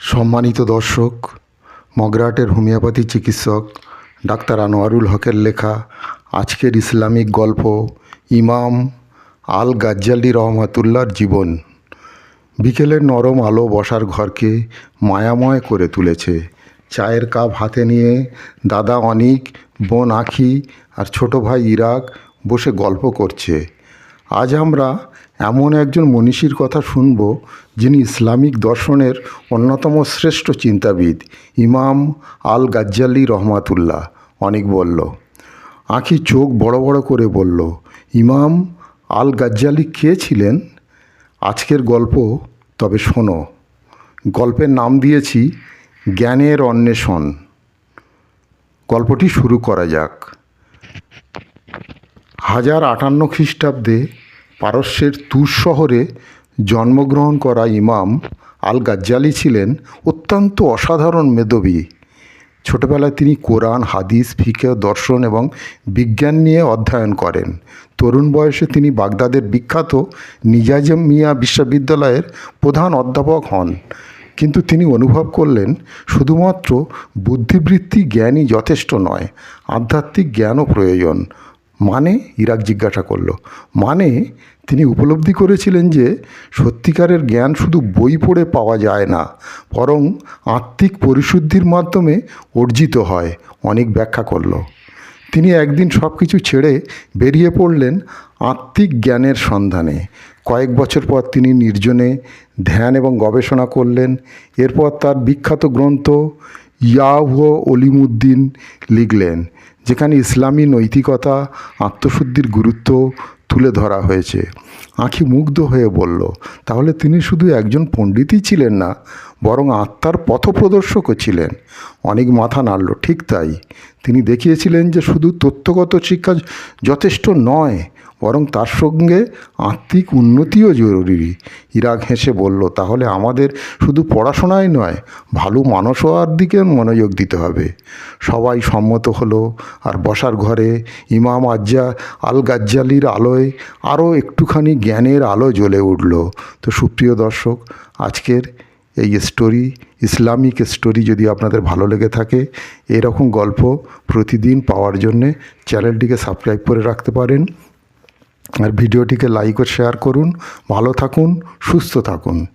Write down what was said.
সম্মানিত দর্শক, মগরাটের হোমিওপ্যাথি চিকিৎসক ডাক্তার আনোয়ারুল হকের লেখা আজকের ইসলামিক গল্প ইমাম আল গাজ্জালি রহমাতুল্লার জীবন। বিকেলের নরম আলো বসার ঘরকে মায়াময় করে তুলেছে। চায়ের কাপ হাতে নিয়ে দাদা অনিক, বোন আখি আর ছোট ভাই ইরাক বসে গল্প করছে। আজ আমরা এমন একজন মনীষীর কথা শুনব, যিনি ইসলামিক দর্শনের অন্যতম শ্রেষ্ঠ চিন্তাবিদ, ইমাম আল গাজ্জালি রহমাতুল্লাহ। অনেক বলল, আঁখি চোখ বড় বড় করে বলল, ইমাম আল গাজ্জালি কে ছিলেন? আজকের গল্প, তবে শোনো। গল্পের নাম দিয়েছি, জ্ঞানের অন্বেষণ। গল্পটি শুরু করা যাক। হাজার আটান্ন খ্রিস্টাব্দে পারস্যের তুর শহরে জন্মগ্রহণ করা ইমাম আল গাজ্জালি ছিলেন অত্যন্ত অসাধারণ মেধবী। ছোটবেলায় তিনি কোরআন, হাদিস ফিকে দর্শন এবং বিজ্ঞান নিয়ে অধ্যয়ন করেন। তরুণ বয়সে তিনি বাগদাদের বিখ্যাত নিজাজম মিয়া বিশ্ববিদ্যালয়ের প্রধান অধ্যাপক হন। কিন্তু তিনি অনুভব করলেন, শুধুমাত্র বুদ্ধিবৃত্তি জ্ঞানই যথেষ্ট নয়, আধ্যাত্মিক জ্ঞানও প্রয়োজন। মানে ইরাক জিজ্ঞাসা করল। মানে তিনি উপলব্ধি করেছিলেন যে সত্যিকারের জ্ঞান শুধু বই পড়ে পাওয়া যায় না, বরং আত্মিক পরিশুদ্ধির মাধ্যমে অর্জিত হয়, অনেক ব্যাখ্যা করল। তিনি একদিন সব কিছু ছেড়ে বেরিয়ে পড়লেন আত্মিক জ্ঞানের সন্ধানে। কয়েক বছর পর তিনি নির্জনে ধ্যান এবং গবেষণা করলেন। এরপর তার বিখ্যাত গ্রন্থ ইয়াহ অলিমুদ্দিন লিখলেন, যেখানে ইসলামী নৈতিকতা, আত্মশুদ্ধির গুরুত্ব তুলে ধরা হয়েছে। আঁখি মুগ্ধ হয়ে বলল, তাহলে তিনি শুধু একজন পণ্ডিতই ছিলেন না, বরং আত্মার পথপ্রদর্শকও ছিলেন। অনেক মাথা নাড়ল, ঠিক তাই। তিনি দেখিয়েছিলেন যে শুধু তথ্যগত শিক্ষা যথেষ্ট নয় বরং তার সঙ্গে আত্মিক উন্নতিও জরুরি। ইরাক হেসে বলল, তাহলে আমাদের শুধু পড়াশোনাই নয়, ভালো মানুষ হওয়ার দিকে মনোযোগ দিতে হবে। সবাই সম্মত হলো, আর বসার ঘরে ইমাম আজ্জা আল গাজ্জালির আলোয় আরও একটুখানি জ্ঞানের আলো জ্বলে উঠল। তো সুপ্রিয় দর্শক, আজকের এই স্টোরি ইসলামিক স্টোরি যদি আপনাদের ভালো লেগে থাকে, এরকম গল্প প্রতিদিন পাওয়ার জন্যে চ্যানেলটিকে সাবস্ক্রাইব করে রাখতে পারেন। আর ভিডিওটিকে লাইক ও শেয়ার করুন। ভালো থাকুন সুস্থ থাকুন।